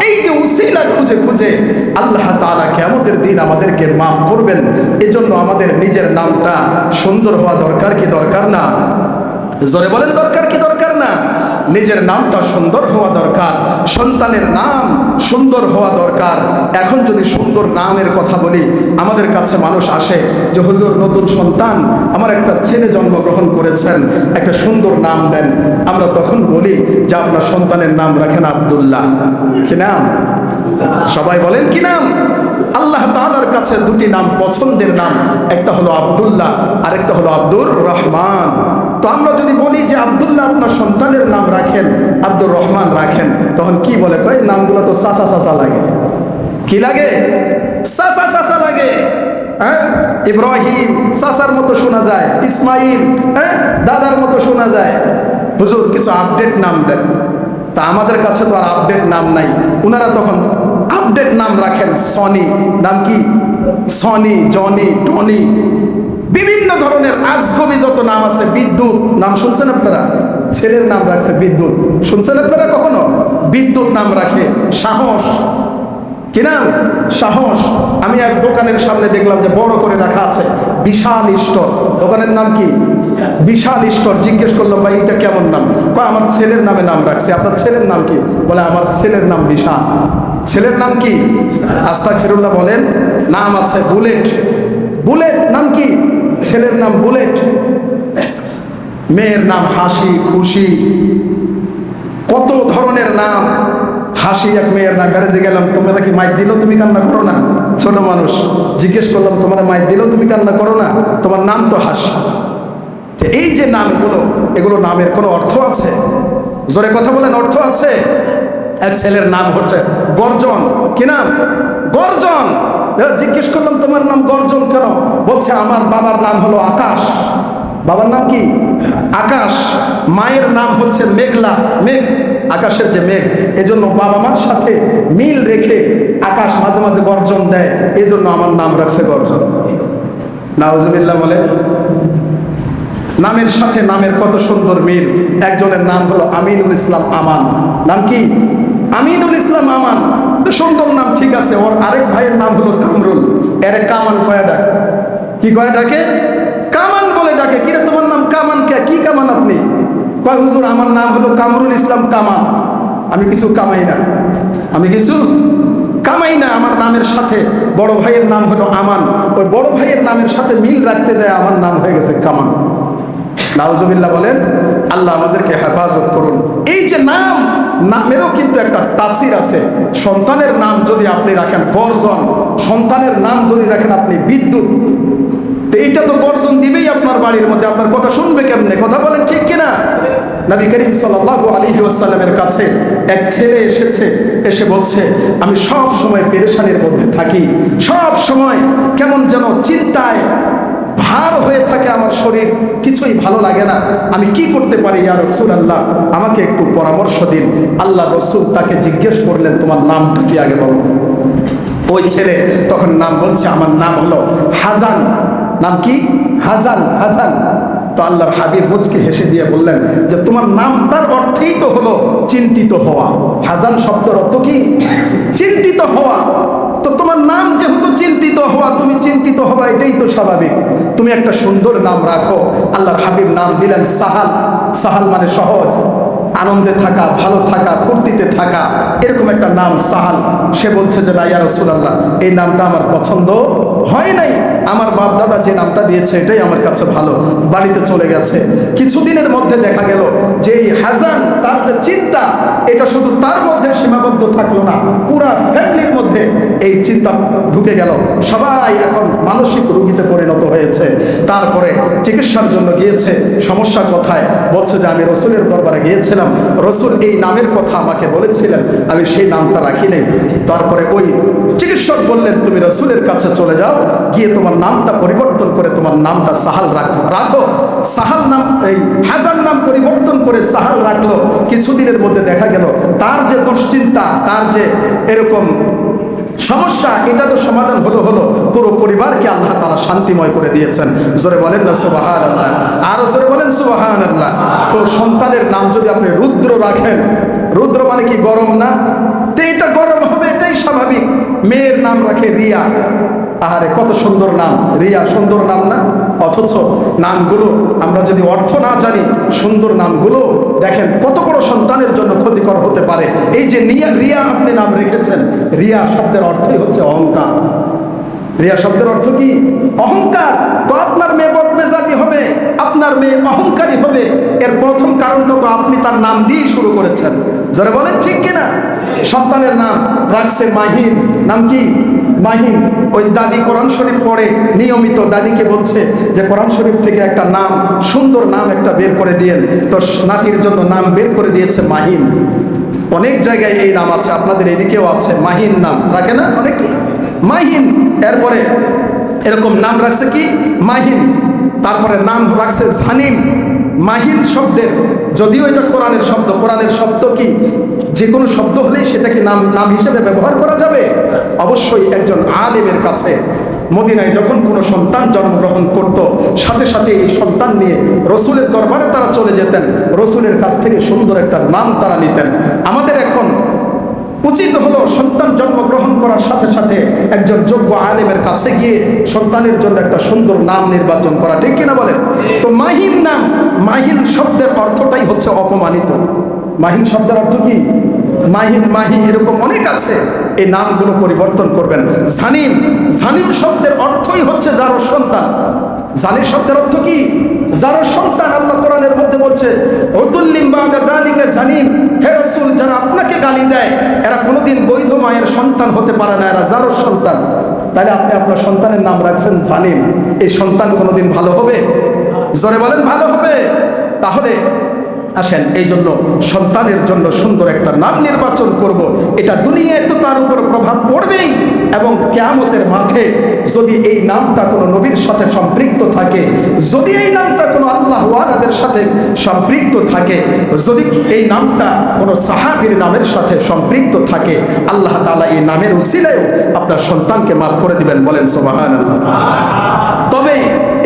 এই যে উসিলা খুঁজে খুঁজে আল্লাহ তালা কেমতের দিন আমাদেরকে মাফ করবেন। এজন্য আমাদের নিজের নামটা সুন্দর হওয়া দরকার কি দরকার না? জোরে বলেন, দরকার কি দরকার না? নিজের নামটা সুন্দর হওয়া দরকার, সন্তানের নাম সুন্দর হওয়া দরকার। এখন যদি সুন্দর নামের কথা বলি, আমাদের কাছে মানুষ আসে যে, হুজুর, নতুন সন্তান, আমার একটা ছেলে জন্মগ্রহণ করেছেন, একটা সুন্দর নাম দেন। আমরা তখন বলি যে, আপনার সন্তানের নাম রাখেন আব্দুল্লাহ। কি নাম? সবাই বলেন, কি নাম? আল্লাহ তাআলার কাছে দুটি নাম, পছন্দের নাম। একটা হলো আব্দুল্লাহ, আরেকটা হলো আব্দুর রহমান। তো আমরা যদি বলি যে আবদুল্লাহ আপনার সন্তানের নাম রাখেন, আব্দুর রহমান রাখেন, তখন কি বলে? ভাই, নামগুলো তো সাসা সাসা লাগে। কি লাগে? সাসা সাসা লাগে। হ্যাঁ? ইব্রাহিম, সাসার মতো শোনা যায়। ইসমাইল হ্যাঁ? দাদার মতো শোনা যায়। হুজুর, কিছু আপডেট নাম দেন। তা আমাদের কাছে তো আর আপডেট নাম নাই। ওনারা তখন আপডেট নাম রাখেন, সনি। নাম কি? Sony, Johnny, Tony. বিভিন্ন ধরনের আজগবি যত নাম আছে, বিদ্যুৎ, নাম শুনছেন আপনারা? ছেলের নাম রাখছে বিদ্যুৎ। শুনছেন আপনারা কখনো? বিদ্যুৎ নাম রাখে সাহস। কি নাম? সাহস। আমি এক দোকানের সামনে দেখলাম যে বড় করে রাখা আছে বিশাল স্টোর। দোকানের নাম কি? বিশাল স্টোর। জিজ্ঞেস করলাম, ভাই, এটা কেমন নাম? কয়, আমার ছেলের নামে নাম রাখছে। আপনার ছেলের নাম কি? বলে, আমার ছেলের নাম বিশাল। ছেলের নাম কি? আস্তাক ফিরুল্লাহ বলেন, নাম আছে বুলেট। বুলেট নাম কি? ছেলের নাম বুলেট। মেয়ের নাম হাসি খুশি। কত ধরনের নাম? হাসি এক মেয়ের না গ্যারেজে গেলাম, তোমরা কি মাইক দিলেও তুমি কান্না করো না? ছোট মানুষ, জিজ্ঞেস করলাম, তোমার মাইক দিলেও তুমি কান্না করো না? তোমার নাম তো হাসি। এই যে নামগুলো, এগুলো নামের কোনো অর্থ আছে? জোরে কথা বলেন, অর্থ আছে? এক ছেলের নাম হচ্ছে গর্জন। কি নাম? গর্জন। জিজ্ঞেস করলাম, তোমার নাম গর্জন কেন? বলছে, আমার বাবার নাম হলো আকাশ। বাবার নাম কি? আকাশ। মায়ের নাম হচ্ছে মেঘলা, মেঘ, আকাশের যে মেঘ। এজন্য বাবা মার সাথে মিল রেখে আকাশ মাঝে মাঝে গর্জন দেয়। এই জন্য আমার নাম রাখছে গর্জন। নাউজুবিল্লাহ বলে নামের সাথে নামের কত সুন্দর মিল। একজনের নাম হলো আমিনুল ইসলাম আমান। নাম কি? আমিনুল ইসলাম আমান। সুন্দর নাম ঠিক আছে, ওর আরেক ভাইয়ের নাম হলো কামরুল। এর কামান কয়া ডাক। কি কয়া ডাকে? কামান বলে ডাকে। কিরে, তোমার নাম কামান কে? কি কামান আপনি? কয়, হুজুর, আমার নাম হলো কামরুল ইসলাম কামান। আমি কিছু কামাই না। আমি কিছু কামাই না আমার নামের সাথে। বড় ভাইয়ের নাম হলো আমান। ওই বড় ভাইয়ের নামের সাথে মিল রাখতে যায়, আমার নাম হয়ে গেছে কামান। নাউজুবিল্লাহ বলেন, আল্লাহ আমাদেরকে হেফাজত করুন। এই যে নাম নামেরও কিন্তু একটা তাসির আছে। সন্তানের নাম যদি আপনি রাখেন গর্জন, সন্তানের নাম যদি রাখেন আপনি বিদ্যুৎ। তো এইটা তো গর্জন দিবেই আপনার বাড়ির মধ্যে। আপনার কথা শুনবে কেমনে? কথা বলেন ঠিক কিনা? নবী করিম আলাইহি ওয়াসাল্লামের কাছে এক ছেলে এসেছে, এসে বলছে, আমি সব সময় পেরেশানির মধ্যে থাকি। সব সময় কেমন যেন চিন্তায় ভার হয়ে থাকে আমার শরীর, কিছুই ভালো লাগে না। আমি কি করতে পারি, ইয়া রসুল আল্লাহ আমাকে একটু পরামর্শ দিন। আল্লাহ রসুল তাকে জিজ্ঞেস করলেন, তোমার নামটা কি আগে বলো? ওই ছেলে তখন নাম বলছে, আমার নাম হলো হাজান। নাম কি? হাজান হাসান তো আল্লাহর হাবিব মুচকে হেসে দিয়ে বললেন যে, তোমার নামটার অর্থেই তো হলো চিন্তিত হওয়া। হাজান শব্দের অর্থ কি? চিন্তিত হওয়া। তো তোমার নাম যেহেতু চিন্তিত হওয়া, তুমি চিন্তিত হওয়া এটাই তো স্বাভাবিক। তুমি একটা সুন্দর নাম রাখো। আল্লাহর হাবিব নাম দিলেন সাহাল। সাহাল মানে সহজ। আনন্দে থাকা, ভালো থাকা, ফুর্তিতে থাকা। এরকম একটা নাম সাহাল। সে বলছে যে, না, ইয়া রাসূলুল্লাহ, এই নামটা আমার পছন্দ হয় নাই। আমার বাপ দাদা যে নামটা দিয়েছে, এটাই আমার কাছে ভালো। বাড়িতে চলে গেছে। কিছুদিনের মধ্যে দেখা গেল যে হাজান তার যে চিন্তা, এটা শুধু তার মধ্যে সীমাবদ্ধ থাকল না। পুরা ফ্যামিলির মধ্যে এই চিন্তা ঢুকে গেল। সবাই এখন মানসিক রোগীতে পরিণত হয়েছে। তারপরে চিকিৎসার জন্য গিয়েছে। সমস্যা কোথায়? বলছে যে, আমি রসুলের দরবারে গিয়েছিলাম। রসুল এই নামের কথা আমাকে বলেছিলেন। আমি সেই নামটা রাখি নাই। তারপরে ওই চিকিৎসক বললেন, তুমি রসুলের কাছে চলে যাও। গিয়ে তোমার নামটা পরিবর্তন করে তোমার নামটা সাহাল রাখো রাখো। সাহাল নাম, এই হাজার নাম পরিবর্তন করে সাহাল রাখল। কিছুদিনের মধ্যে দেখা গেল, তার যে দুশ্চিন্তা তার যে এরকম সমস্যা, এটা তো সমাধান হলো হলো। পুরো পরিবারকে আল্লাহ তারা শান্তিময় করে দিয়েছেন। জোরে বলেন না সুবাহান আল্লাহ আরও জোরে বলেন সুবাহান আল্লাহ তো সন্তানের নাম যদি আপনি রুদ্র রাখেন, রুদ্র মানে কি গরম না? তো এটা গরম হবে, এটাই স্বাভাবিক। মেয়ের নাম রাখে রিয়া। আহারে, কত সুন্দর নাম। রিয়া, সুন্দর নাম না? অথচ নামগুলো, আমরা যদি অর্থ না জানি, সুন্দর নামগুলো, দেখেন কত বড় সন্তানের জন্য ক্ষতিকর হতে পারে। এই যে নিয়া রিয়া আপনি নাম রেখেছেন, রিয়া শব্দের অর্থই হচ্ছে অহংকার। রিয়া শব্দের অর্থ কি? অহংকার। তো আপনার মেয়ে বদমেজাজি হবে, আপনার মেয়ে অহংকারী হবে। এর প্রথম কারণটা তো আপনি তার নাম দিয়েই শুরু করেছেন। যারা বলেন, ঠিক কিনা? সন্তানের নাম রাখছে মাহিন নাম কি? মাহিন ওই দাদি কোরআন শরীফ পড়ে, নিয়মিত দাদিকে বলছে যে, কোরআন শরীফ থেকে একটা নাম, সুন্দর নাম একটা বের করে দিয়েন। তো নাতির জন্য নাম বের করে দিয়েছে মাহিন। অনেক জায়গায় এই নাম আছে, আপনাদের এদিকেও আছে, মাহিন নাম। রাখে না অনেকে মাহিন, এরপরে এরকম নাম রাখছে কি? মাহিন। তারপরে নাম রাখছে জানিম। মাহিন শব্দের যদিও এটা কোরআনের শব্দ কোরআনের শব্দ কি যে কোনো শব্দ হলেই সেটাকে নাম নাম হিসেবে ব্যবহার করা যাবে? অবশ্যই একজন আলেমের কাছে মদিনায় যখন কোনো সন্তান জন্মগ্রহণ করত, সাথে সাথে এই সন্তান নিয়ে রসুলের দরবারে তারা চলে যেতেন, রসুলের কাছ থেকে সুন্দর একটা নাম তারা নিতেন। আমাদের এখন উচিত হলো সন্তান জন্মগ্রহণ করার সাথে সাথে একজন যোগ্য আলেমের কাছে গিয়ে সন্তানের জন্য একটা সুন্দর নাম নির্বাচন করা, ঠিক কিনা বলেন? তো মাহিন নাম, মাহিন শব্দের অর্থটাই হচ্ছে অপমানিত। মাহিন শব্দের অর্থ কি? মাহিন, মাহি এরকম অনেক আছে, এই নামগুলো পরিবর্তন করবেন। জানিম জানিম শব্দের অর্থই হচ্ছে যার সন্তান। জানি শব্দের অর্থ কি? যার সন্তান আল্লাহ কোরআনের মধ্যে বলছে অতুল্লিম বাদা দালিকে জানিম হে রসুল, যারা আপনাকে গালি দেয়, এরা কোনোদিন বৈধ মায়ের সন্তান হতে পারে না, এরা যার সন্তান। তাহলে আপনি আপনার সন্তানের নাম রাখছেন জানিম এই সন্তান কোনোদিন ভালো হবে? জোরে বলেন, ভালো হবে। তাহলে আসেন এই জন্য সন্তানের জন্য সুন্দর একটা নাম নির্বাচন করব। এটা দুনিয়ায় তো তার উপর প্রভাব পড়বেই এবং কেয়ামতের মাঠে যদি এই নামটা কোনো নবীর সাথে সম্পৃক্ত থাকে, যদি এই নামটা কোনো আল্লাহ ওয়ালাদের সাথে সম্পৃক্ত থাকে, যদি এই নামটা কোনো সাহাবির নামের সাথে সম্পৃক্ত থাকে, আল্লাহ তালা এই নামের উসিলায়ও আপনার সন্তানকে মাফ করে দিবেন বলেন সোবাহান তবে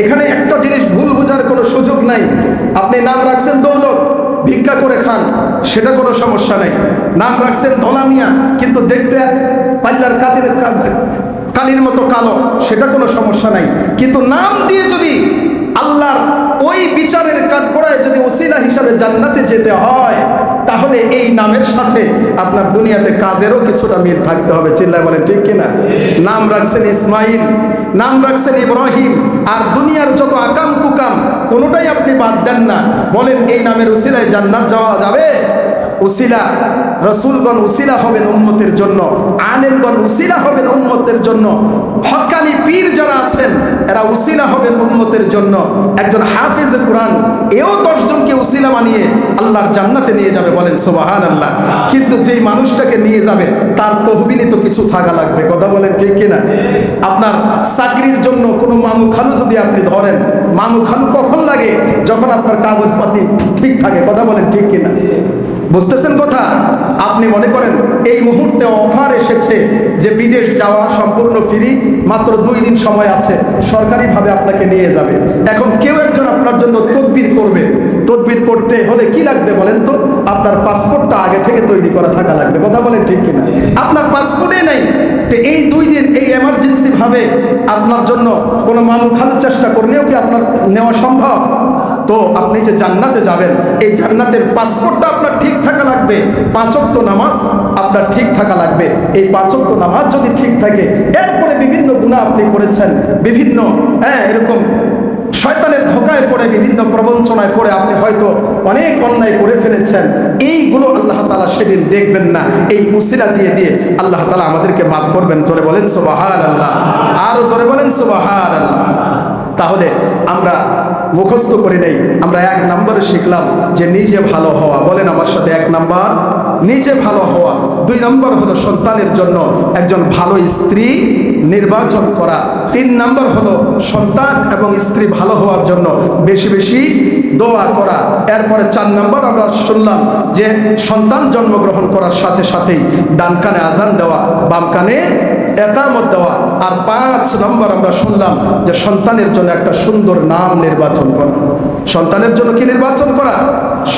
এখানে একটা জিনিস ভুল বোঝার কোনো সুযোগ নাই। আপনি নাম রাখছেন দৌলত, ভিক্ষা করে খান, সেটা কোনো সমস্যা নেই। নাম রাখছেন ধলামিয়া, কিন্তু দেখতে পাল্লার কাতির কালির মতো কালো, সেটা কোনো সমস্যা নাই। কিন্তু নাম দিয়ে যদি আল্লাহর ওই বিচারের কাঠগড়ায় যদি ওসিলা হিসাবে জান্নাতে যেতে হয়, তাহলে এই নামের সাথে আপনার দুনিয়াতে কাজেরও কিছুটা মিল থাকতে হবে। চিল্লায় বলেন, ঠিক কিনা? নাম রাখছেন ইসমাইল, নাম রাখছেন ইব্রাহিম, আর দুনিয়ার যত আকাম কুকাম, কোনোটাই আপনি বাদ দেন না। বলেন, এই নামের উসিলায় জান্নাত যাওয়া যাবে? উসিলা রসুলগণ উসিলা হবেন উম্মতের জন্য, আলেমগণ উসিলা হবেন উম্মতের জন্য। হকানি পীর যারা আছেন, এরা উসিলা হবেন উম্মতের জন্য। একজন হাফিজ কোরআন, এও দশজনকে উসিলা বানিয়ে আল্লাহর জান্নাতে নিয়ে যাবে বলেন সোবাহান আল্লাহ কিন্তু যেই মানুষটাকে নিয়ে যাবে, তার তহবিলে তো কিছু থাকা লাগবে। কথা বলেন ঠিক কিনা? আপনার চাকরির জন্য কোনো মামু খালু যদি আপনি ধরেন, মামু খালু কখন লাগে? যখন আপনার কাগজপাতি ঠিক থাকে। কথা বলেন ঠিক কিনা? বুঝতেছেন কথা? আপনি মনে করেন, এই মুহূর্তে অফার এসেছে যে বিদেশ যাওয়া সম্পূর্ণ ফ্রি, মাত্র দুই দিন সময় আছে, সরকারিভাবে আপনাকে নিয়ে যাবে। এখন কেউ একজন আপনার জন্য তদবির করবে। তদবির করতে হলে কি লাগবে বলেন তো? আপনার পাসপোর্টটা আগে থেকে তৈরি করা থাকা লাগবে। কথা বলেন ঠিক কিনা? আপনার পাসপোর্টে নেই। তো এই দুই দিন এই এমার্জেন্সি ভাবে আপনার জন্য কোনো মামু খালু চেষ্টা করলেও কি আপনার নেওয়া সম্ভব? তো আপনি যে জান্নাতে যাবেন, এই জান্নাতের পাসপোর্টটা আপনার ঠিক থাকা লাগবে। পাঁচক্ত নামাজ আপনার ঠিক থাকা লাগবে। এই পাঁচক্ত নামাজ যদি ঠিক থাকে, এরপরে বিভিন্ন গুণা আপনি করেছেন। বিভিন্ন হ্যাঁ এরকম শয়তানের ধোকায় পড়ে বিভিন্ন প্রবঞ্চনায় পড়ে আপনি হয়তো অনেক অন্যায় করে ফেলেছেন। এইগুলো আল্লাহ তালা সেদিন দেখবেন না। এই উসিলা দিয়ে দিয়ে আল্লাহ তালা আমাদেরকে মাফ করবেন। জোরে বলেন সোবাহান আল্লাহ আরও জোরে বলেন সোবাহান আল্লাহ তাহলে আমরা মুখস্থ করে নেই। আমরা এক নম্বরে শিখলাম যে নিজে ভালো হওয়া। বলেন আমার সাথে এক নাম্বার, নিজে ভালো হওয়া। দুই নম্বর হলো সন্তানের জন্য একজন ভালো স্ত্রী নির্বাচন করা। তিন নম্বর হলো সন্তান এবং স্ত্রী ভালো হওয়ার জন্য বেশি বেশি দোয়া করা। এরপরে চার নম্বর আমরা শুনলাম যে সন্তান জন্মগ্রহণ করার সাথে সাথেই ডান কানে আজান দেওয়া, বাম কানে একামত দেওয়া আর পাঁচ নম্বর আমরা শুনলাম যে সন্তানের জন্য একটা সুন্দর নাম নির্বাচন করা। সন্তানের জন্য কি নির্বাচন করা?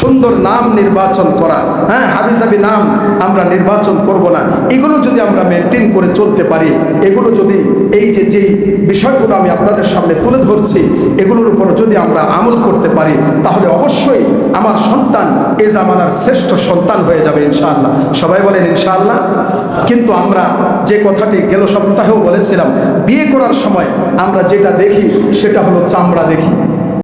সুন্দর নাম নির্বাচন করা। হ্যাঁ হাবিজাবি নাম আমরা নির্বাচন করব না। এগুলো যদি আমরা মেনটেন করে চলতে পারি, এগুলো যদি এই যে যেই বিষয়গুলো আমি আপনাদের সামনে তুলে ধরছি, এগুলোর উপর যদি আমরা আমল করতে পারি, তাহলে অবশ্যই আমার সন্তান এ জামানার শ্রেষ্ঠ সন্তান হয়ে যাবে ইনশাআল্লাহ। সবাই বলেন ইনশাআল্লাহ? কিন্তু আমরা যে কথাটি গেল সপ্তাহেও বলেছিলাম, বিয়ে করার সময় আমরা যেটা দেখি, সেটা হলো চামড়া দেখি।